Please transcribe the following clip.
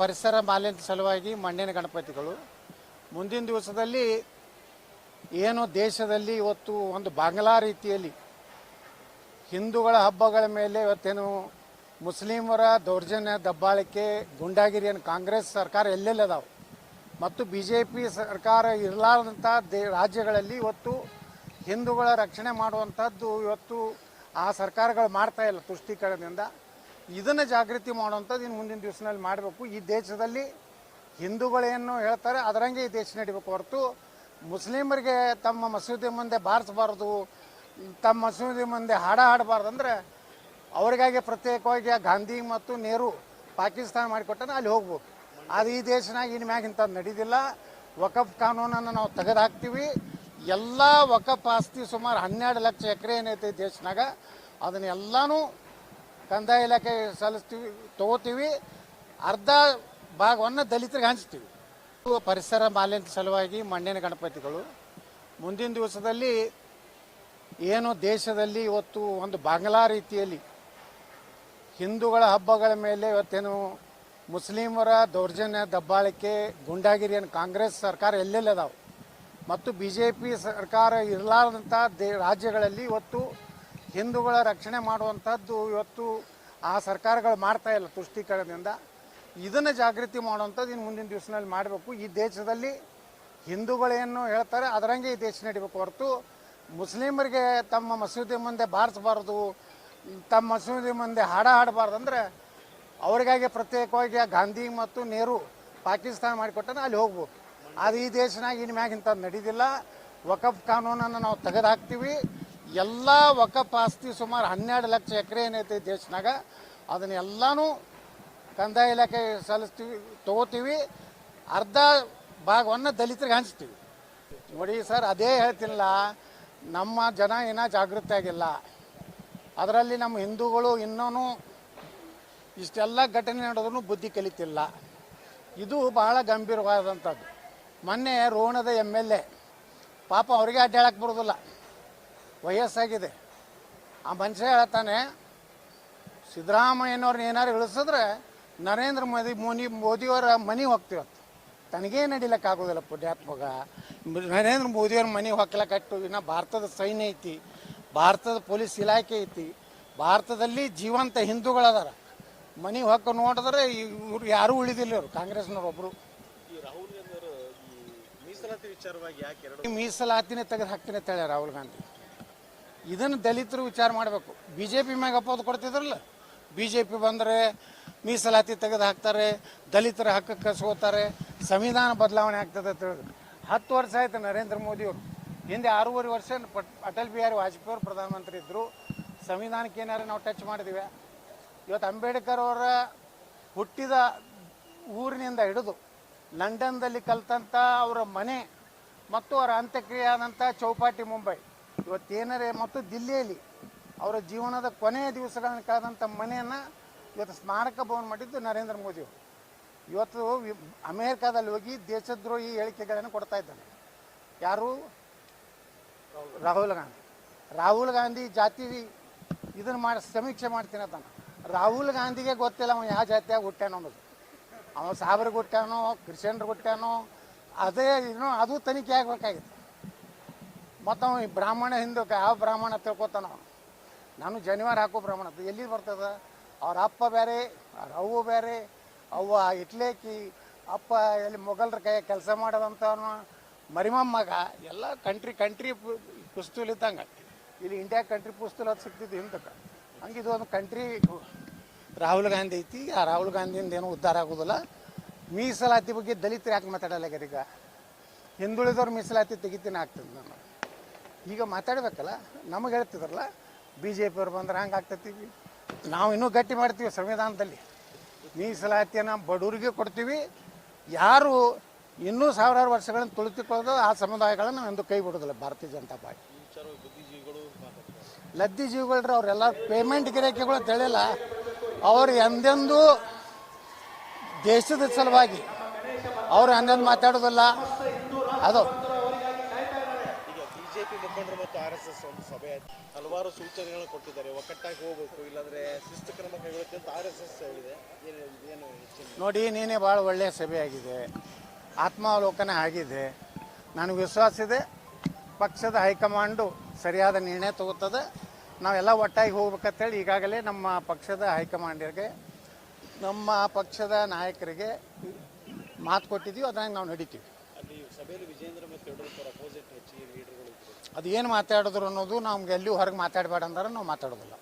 ಪರಿಸರ ಮಾಲಿನ್ಯದ ಸಲುವಾಗಿ ಮಣ್ಣಿನ ಗಣಪತಿಗಳು ಮುಂದಿನ ದಿವಸದಲ್ಲಿ ಏನು ದೇಶದಲ್ಲಿ ಇವತ್ತು ಒಂದು ಬಾಂಗ್ಲಾ ರೀತಿಯಲ್ಲಿ ಹಿಂದೂಗಳ ಹಬ್ಬಗಳ ಮೇಲೆ ಇವತ್ತೇನು ಮುಸ್ಲಿಮರ ದೌರ್ಜನ್ಯ, ದಬ್ಬಾಳಿಕೆ ಗುಂಡಾಗಿರಿಯನ್ನು ಕಾಂಗ್ರೆಸ್ ಸರ್ಕಾರ ಎಲ್ಲೆಲ್ಲಿ ಅದಾವೆ? ಮತ್ತು ಬಿ ಜೆ ಪಿ ಸರ್ಕಾರ ಇರಲಾರ್ದಂಥ ದೇ ರಾಜ್ಯಗಳಲ್ಲಿ ಇವತ್ತು ಹಿಂದೂಗಳ ರಕ್ಷಣೆ ಮಾಡುವಂಥದ್ದು ಇವತ್ತು ಆ ಸರ್ಕಾರಗಳು ಮಾಡ್ತಾ ಇಲ್ಲ ತುಷ್ಟೀಕರಣದಿಂದ. ಇದನ್ನು ಜಾಗೃತಿ ಮಾಡುವಂಥದ್ದು ಇನ್ನು ಮುಂದಿನ ದಿವಸದಲ್ಲಿ ಮಾಡಬೇಕು. ಈ ದೇಶದಲ್ಲಿ ಹಿಂದೂಗಳೇನು ಹೇಳ್ತಾರೆ, ಅದರಂಗೆ ಈ ದೇಶ ನಡಿಬೇಕು ಹೊರತು ಮುಸ್ಲಿಮರಿಗೆ ತಮ್ಮ ಮಸೂದಿ ಮುಂದೆ ಬಾರಿಸಬಾರ್ದು, ತಮ್ಮ ಮಸೂದಿ ಮುಂದೆ ಹಾಡ ಹಾಡಬಾರ್ದು ಅಂದರೆ ಅವರಿಗಾಗಿ ಪ್ರತ್ಯೇಕವಾಗಿ ಗಾಂಧಿ ಮತ್ತು ನೆಹರು ಪಾಕಿಸ್ತಾನ ಮಾಡಿಕೊಟ್ಟನ ಅಲ್ಲಿ ಹೋಗ್ಬೋದು. ಅದು ಈ ದೇಶನಾಗ ಇನ್ನು ಮ್ಯಾಗ ಇಂಥದ್ದು ನಡೀದಿಲ್ಲ. ವಕಫ್ ಕಾನೂನನ್ನು ನಾವು ತೆಗೆದುಹಾಕ್ತೀವಿ. ಎಲ್ಲ ವಕಫ್ ಆಸ್ತಿ ಸುಮಾರು ಹನ್ನೆರಡು ಲಕ್ಷ ಎಕರೆ ಏನೈತೆ ದೇಶನಾಗ ಅದನ್ನೆಲ್ಲನೂ ಕಂದಾಯ ಇಲಾಖೆ ಸಲ್ಲಿಸ್ತೀವಿ, ತಗೋತೀವಿ. ಅರ್ಧ ಭಾಗವನ್ನು ದಲಿತರಿಗೆ ಹಂಚ್ತೀವಿ. ಪರಿಸರ ಮಾಲಿನ್ಯ ಸಲುವಾಗಿ ಮಣ್ಣಿನ ಗಣಪತಿಗಳು. ಮುಂದಿನ ದಿವಸದಲ್ಲಿ ಏನು ದೇಶದಲ್ಲಿ ಇವತ್ತು ಒಂದು ಬಾಂಗ್ಲಾ ರೀತಿಯಲ್ಲಿ ಹಿಂದೂಗಳ ಹಬ್ಬಗಳ ಮೇಲೆ ಇವತ್ತೇನು ಮುಸ್ಲಿಮರ ದೌರ್ಜನ್ಯ, ದಬ್ಬಾಳಿಕೆ ಗುಂಡಾಗಿರಿಯನ್ನು ಕಾಂಗ್ರೆಸ್ ಸರ್ಕಾರ ಎಲ್ಲೆಲ್ಲಿ ಅದಾವೆ? ಮತ್ತು ಬಿ ಜೆ ಪಿ ಸರ್ಕಾರ ಇರಲಾರ್ದಂಥ ದೇ, ರಾಜ್ಯಗಳಲ್ಲಿ ಇವತ್ತು ಹಿಂದೂಗಳ ರಕ್ಷಣೆ ಮಾಡುವಂಥದ್ದು ಇವತ್ತು ಆ ಸರ್ಕಾರಗಳು ಮಾಡ್ತಾ ಇಲ್ಲ ತುಷ್ಟೀಕರಣದಿಂದ. ಇದನ್ನು ಜಾಗೃತಿ ಮಾಡುವಂಥದ್ದು ಇನ್ನು ಮುಂದಿನ ದಿವಸದಲ್ಲಿ ಮಾಡಬೇಕು. ಈ ದೇಶದಲ್ಲಿ ಹಿಂದೂಗಳೇನು ಹೇಳ್ತಾರೆ, ಅದರಂಗೆ ಈ ದೇಶ ನಡಿಬೇಕು ಹೊರತು ಮುಸ್ಲಿಮರಿಗೆ ತಮ್ಮ ಮಸೂದಿ ಮುಂದೆ ಬಾರಿಸಬಾರ್ದು, ತಮ್ಮ ಮಸೀದಿ ಮುಂದೆ ಹಾಡ ಹಾಡಬಾರ್ದು ಅಂದರೆ ಅವರಿಗಾಗಿ ಪ್ರತ್ಯೇಕವಾಗಿ ಗಾಂಧಿ ಮತ್ತು ನೆಹರು ಪಾಕಿಸ್ತಾನ ಮಾಡಿಕೊಟ್ಟಾನ ಅಲ್ಲಿ ಹೋಗ್ಬೋದು. ಅದು ಈ ದೇಶನಾಗ ಇನ್ನು ಮ್ಯಾಗ ಇಂಥದ್ದು ನಡೀದಿಲ್ಲ. ವಕಫ್ ಕಾನೂನನ್ನು ನಾವು ತೆಗೆದುಹಾಕ್ತೀವಿ ಎಲ್ಲ ವಕಫ್ ಆಸ್ತಿ ಸುಮಾರು ಹನ್ನೆರಡು ಲಕ್ಷ ಎಕರೆ ಏನೈತೆ ದೇಶನಾಗ ಅದನ್ನೆಲ್ಲನೂ ಕಂದಾಯ ಇಲಾಖೆ ಸಲ್ಲಿಸ್ತೀವಿ, ತಗೋತೀವಿ. ಅರ್ಧ ಭಾಗವನ್ನು ದಲಿತರಿಗೆ ಹಂಚ್ತೀವಿ. ನೋಡಿ ಸರ್, ಅದೇ ಹೇಳ್ತಿಲ್ಲ ನಮ್ಮ ಜನ ಏನೋ ಜಾಗೃತಿ ಆಗಿಲ್ಲ. ಅದರಲ್ಲಿ ನಮ್ಮ ಹಿಂದೂಗಳು ಇನ್ನೂ ಇಷ್ಟೆಲ್ಲ ಘಟನೆ ನಡೆದ್ರೂ ಬುದ್ಧಿ ಕಲಿತಿಲ್ಲ. ಇದು ಬಹಳ ಗಂಭೀರವಾದಂಥದ್ದು. ಮೊನ್ನೆ ರೋಣದ ಎಂ ಎಲ್ ಎ, ಪಾಪ ಅವರಿಗೆ ಅಡ್ಡಾಡಕ್ಕೆ ಬರೋದಿಲ್ಲ. ವಯಸ್ಸಾಗಿದೆ. ಆ ಮನುಷ್ಯ ಹೇಳ್ತಾನೆ ಸಿದ್ದರಾಮಯ್ಯನವ್ರನ್ನ ಏನಾರು ಇಳಿಸಿದ್ರೆ ನರೇಂದ್ರ ಮೋದಿ ಮೋನಿ ಮೋದಿಯವರ ಮನೆಗೆ ಹೋಗ್ತೀವತ್ತು ತನಗೇ ನಡಿಲಕ್ಕಾಗೋದಿಲ್ಲ ಪುಣ್ಯಾತ್ಮಗ. ನರೇಂದ್ರ ಮೋದಿಯವ್ರ ಮನೆಗೆ ಹೊಕ್ಕಲಕ್ಕಟ್ಟು ಇನ್ನು ಭಾರತದ ಸೈನ್ಯ ಐತಿ ಭಾರತದ ಪೊಲೀಸ್ ಇಲಾಖೆ ಐತಿ ಭಾರತದಲ್ಲಿ ಜೀವಂತ ಹಿಂದೂಗಳದಾರ. ಮನೆ ಹೊಕ್ಕ ನೋಡಿದ್ರೆ ಇವ್ರು ಯಾರೂ ಉಳಿದಿಲ್ಲ ಇವರು ಕಾಂಗ್ರೆಸ್ನವ್ರು ಒಬ್ಬರು ಈ ರಾಹುಲ್ ಗಾಂಧಿ ಅವರು ಈ ಮೀಸಲಾತಿ ವಿಚಾರವಾಗಿ ಯಾಕೆ ಮೀಸಲಾತಿನೇ ತೆಗೆದು ಹಾಕ್ತೀನಿ ಅಂತ ಹೇಳಿ ರಾಹುಲ್ ಗಾಂಧಿ. ಇದನ್ನು ದಲಿತರು ವಿಚಾರ ಮಾಡಬೇಕು. ಬಿ ಜೆ ಪಿ ಮ್ಯಾಗ ಅಪ್ಪೋದು ಕೊಡ್ತಿದ್ರಲ್ಲ? ಬಿ ಜೆ ಪಿ ಬಂದರೆ ಮೀಸಲಾತಿ ತೆಗೆದು ಹಾಕ್ತಾರೆ, ದಲಿತರ ಹಕ್ಕಕ್ಕೆ ಕಸ್ಕೋತಾರೆ ಸಂವಿಧಾನ ಬದಲಾವಣೆ ಆಗ್ತದೆ ಅಂತ ಹೇಳಿದ್ರು. ಹತ್ತು ವರ್ಷ ಆಯ್ತು ನರೇಂದ್ರ ಮೋದಿಯವರು ಹಿಂದೆ ಆರೂವರೆ ವರ್ಷ ಪಟ್, ಅಟಲ್ ಬಿಹಾರಿ ವಾಜಪೇಯಿ ಅವರು ಪ್ರಧಾನಮಂತ್ರಿ ಇದ್ದರು ಸಂವಿಧಾನಕ್ಕೆ ಏನಾರು ನಾವು ಟಚ್ ಮಾಡಿದ್ವಿ. ಇವತ್ತು ಅಂಬೇಡ್ಕರ್ ಅವರ ಹುಟ್ಟಿದ ಊರಿನಿಂದ ಹಿಡಿದು ಲಂಡನ್ದಲ್ಲಿ ಕಲಿತಂಥ ಅವರ ಮನೆ ಮತ್ತು ಅವರ ಅಂತ್ಯಕ್ರಿಯೆ ಆದಂಥ ಚೌಪಾಟಿ ಮುಂಬೈ. ಇವತ್ತೇನರೇ ಮತ್ತು ದಿಲ್ಲಿಯಲ್ಲಿ ಅವರ ಜೀವನದ ಕೊನೆಯ ದಿವಸಗಳನ್ನು ಕಳೆದಂಥ ಮನೆಯನ್ನು ಇವತ್ತು ಸ್ಮಾರಕ ಭವನ ಮಾಡಿದ್ದು ನರೇಂದ್ರ ಮೋದಿಯವರು ಇವತ್ತು ಅಮೇರಿಕಾದಲ್ಲಿ ಹೋಗಿ ದೇಶದ್ರೋಹಿ ಹೇಳಿಕೆಗಳನ್ನು ಕೊಡ್ತಾ ಇದ್ದಾನೆ ಯಾರು? ರಾಹುಲ್ ಗಾಂಧಿ. ರಾಹುಲ್ ಗಾಂಧಿ ಜಾತಿ ಇದನ್ನು ಮಾಡಿ ಸಮೀಕ್ಷೆ ಮಾಡ್ತೀನಿ ಅಂತಾನೆ ರಾಹುಲ್ ಗಾಂಧಿಗೆ ಗೊತ್ತಿಲ್ಲ ಅವನು ಯಾವ ಜಾತಿಯಾಗಿ ಹುಟ್ಟ್ಯಾನ ಅನ್ನೋದು. ಅವನು ಸಾಬ್ರಿಗೆ ಹುಟ್ಟ್ಯಾನೋ ಕ್ರಿಶ್ಚಿಯನ್ರಿಗೆ ಹುಟ್ಟ್ಯಾನೋ, ಅದೇ ಏನೋ ಅದು ತನಿಖೆ ಆಗಬೇಕಾಗಿತ್ತು. ಮತ್ತು ಅವ ಬ್ರಾಹ್ಮಣ ಹಿಂದಕ್ಕೆ ಯಾವ ಬ್ರಾಹ್ಮಣ ತಿಳ್ಕೊತಾನ? ನಾನು ಜನಿವಾರ ಹಾಕೋ ಬ್ರಾಹ್ಮಣ. ಎಲ್ಲಿ ಬರ್ತದ? ಅವ್ರ ಅಪ್ಪ ಬೇರೆ, ಅವ್ರ ಅವ್ವ ಬೇರೆ, ಅವ್ವ ಇಟ್ಲೇಕಿ, ಅಪ್ಪ ಎಲ್ಲಿ ಮೊಘಲರ ಕೈ ಕೆಲಸ ಮಾಡೋದಂಥವನು ಮರಿಮಮ್ಮಗ ಎಲ್ಲ ಕಂಟ್ರಿ ಕಂಟ್ರಿ ಇದ್ದಂಗೆ. ಇಲ್ಲಿ ಇಂಡಿಯಾ ಕಂಟ್ರಿ ಪುಸ್ತೂಲ್ ಅದು ಸಿಗ್ತಿದ್ದು ಹಿಂದಕ್ಕೆ. ಹಂಗೆ ಇದು ಒಂದು ಕಂಟ್ರಿ ರಾಹುಲ್ ಗಾಂಧಿ ಐತಿ. ಆ ರಾಹುಲ್ ಗಾಂಧಿಯಿಂದ ಏನು ಉದ್ಧಾರ ಆಗೋದಿಲ್ಲ. ಮೀಸಲಾತಿ ಬಗ್ಗೆ ದಲಿತರು ಯಾಕೆ ಮಾತಾಡಲ್ಲ ಈಗ? ಹಿಂದುಳಿದವ್ರು ಮೀಸಲಾತಿ ತೆಗಿತೀನಿ ಆಗ್ತದೆ ನಾನು ಈಗ ಮಾತಾಡ್ಬೇಕಲ್ಲ, ನಮಗೆ ಹೇಳ್ತಿದ್ರಲ್ಲ ಬಿ ಜೆ ಪಿಯವ್ರು ಬಂದ್ರೆ ಹಂಗೆ ಆಗ್ತೈತಿ. ನಾವು ಇನ್ನೂ ಗಟ್ಟಿ ಮಾಡ್ತೀವಿ ಸಂವಿಧಾನದಲ್ಲಿ. ಮೀಸಲಾತಿಯನ್ನು ಬಡವರಿಗೆ ಕೊಡ್ತೀವಿ. ಯಾರು ಇನ್ನೂ ಸಾವಿರಾರು ವರ್ಷಗಳನ್ನು ತುಳಿತಿಕೊಳ್ಳೋದು ಆ ಸಮುದಾಯಗಳನ್ನು ಎಂದು ಕೈ ಬಿಡೋದಿಲ್ಲ, ಭಾರತೀಯ ಜನತಾ ಪಾರ್ಟಿ. ಲದ್ದಿ ಜೀವಿಗಳ್ರಿ ಅವರೆಲ್ಲ ಪೇಮೆಂಟ್ ಗಿರಾಕಿಗಳು ತಿಳಿಲ್ಲ ಅವರು ಎಂದೆಂದೂ ದೇಶದ ಸಲುವಾಗಿ, ಅವರು ಎಂದೆಂದು ಮಾತಾಡೋದಿಲ್ಲ. ಅದು ಬಿಜೆಪಿ ಮುಖಂಡರು ಮತ್ತು ಆರ್ ಎಸ್ ಎಸ್ ಒಂದು ಸಭೆ ಆಯ್ತು. ಹಲವಾರು ಸೂಚನೆಗಳನ್ನು ಕೊಟ್ಟಿದ್ದಾರೆ. ಒಕ್ಕಟ್ಟಾಗಿ ಹೋಗ್ಬೇಕು ಇಲ್ಲಾಂದ್ರೆ ಶಿಸ್ತು ಕ್ರಮ ಕೈಗೊಳ್ಳುತ್ತೆ ಅಂತ ಆರ್ ಎಸ್ ಎಸ್ ಹೇಳಿದೆ. ಏನು ನೋಡಿ ನೀನೇ ಭಾಳ ಒಳ್ಳೆಯ ಆಗಿದೆ. ಆತ್ಮಾವಲೋಕನ ಆಗಿದೆ. ನನಗೆ ವಿಶ್ವಾಸ ಇದೆ. ಪಕ್ಷದ ಹೈಕಮಾಂಡು ಸರಿಯಾದ ನಿರ್ಣಯ ತಗೋತದೆ. ನಾವೆಲ್ಲ ಒಟ್ಟಾಗಿ ಹೋಗ್ಬೇಕಂತೇಳಿ ಈಗಾಗಲೇ ನಮ್ಮ ಪಕ್ಷದ ಹೈಕಮಾಂಡರಿಗೆ ನಮ್ಮ ಪಕ್ಷದ ನಾಯಕರಿಗೆ ಮಾತು ಕೊಟ್ಟಿದ್ದೀವಿ. ಅದನ್ನು ನಾವು ನಡಿತೀವಿ. ಅದು ಏನು ಮಾತಾಡಿದ್ರು ಅನ್ನೋದು ನಮ್ಗೆ ಎಲ್ಲಿಯೂ ಹೊರಗೆ ಮಾತಾಡಬೇಡ ಅಂದ್ರೆ ನಾವು ಮಾತಾಡೋದಿಲ್ಲ.